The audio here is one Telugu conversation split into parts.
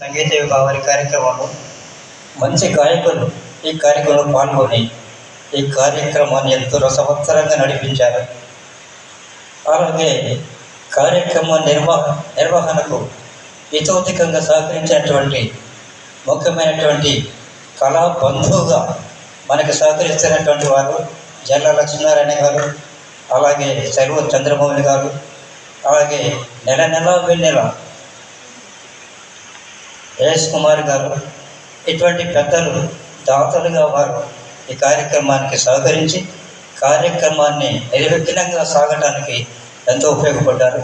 సంగీత విభావరి కార్యక్రమంలో మంచి గాయకులు ఈ కార్యక్రమంలో పాల్గొని ఈ కార్యక్రమాన్ని ఎంతో రసవత్తరంగా నడిపించారు. అలాగే కార్యక్రమ నిర్వహ నిర్వహణకు ఇతోధికంగా సహకరించినటువంటి ముఖ్యమైనటువంటి కళా బంధువుగా మనకు సహకరిస్తున్నటువంటి వారు జల్ల లక్ష్మీనారాయణ గారు అలాగే సెలవు చంద్రమౌళి గారు అలాగే నెల నెల వెన్నెల రేష్ కుమార్ గారు ఇటువంటి పెద్దలు దాతలుగా వారు ఈ కార్యక్రమానికి సహకరించి కార్యక్రమాన్ని నిర్విఘ్నంగా సాగడానికి ఎంతో ఉపయోగపడ్డారు.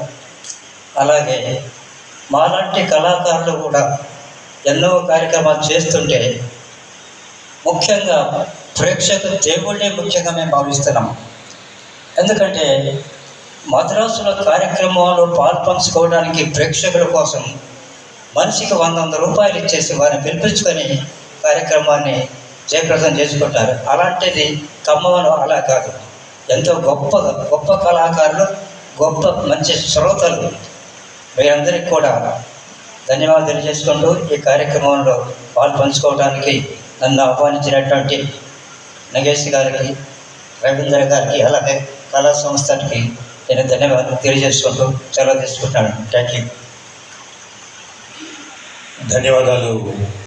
అలాగే మాలాంటి కళాకారులు కూడా ఎన్నో కార్యక్రమాలు చేస్తుంటే ముఖ్యంగా ప్రేక్షక దేవుళ్ళే ముఖ్యంగా మేము భావిస్తున్నాం. ఎందుకంటే మద్రాసులో కార్యక్రమాలు పాల్పంచుకోవడానికి ప్రేక్షకుల కోసం మనిషికి వంద వంద రూపాయలు ఇచ్చేసి వారిని పిలిపించుకొని కార్యక్రమాన్ని జయప్రదం చేసుకుంటారు. అలాంటిది ఖమ్మంలో అలా కాదు. ఎంతో గొప్ప గొప్ప కళాకారులు గొప్ప మంచి శ్రోతలు. మీరందరికీ కూడా ధన్యవాదాలు తెలియజేసుకుంటూ ఈ కార్యక్రమంలో పాలు పంచుకోవడానికి నన్ను ఆహ్వానించినటువంటి నగేష్ గారికి రవీంద్ర గారికి అలాగే కళా సంస్థకి నేను ధన్యవాదాలు తెలియజేసుకుంటూ సెలవు తీసుకుంటాను థ్యాంక్ యూ ధన్యవాదాలు.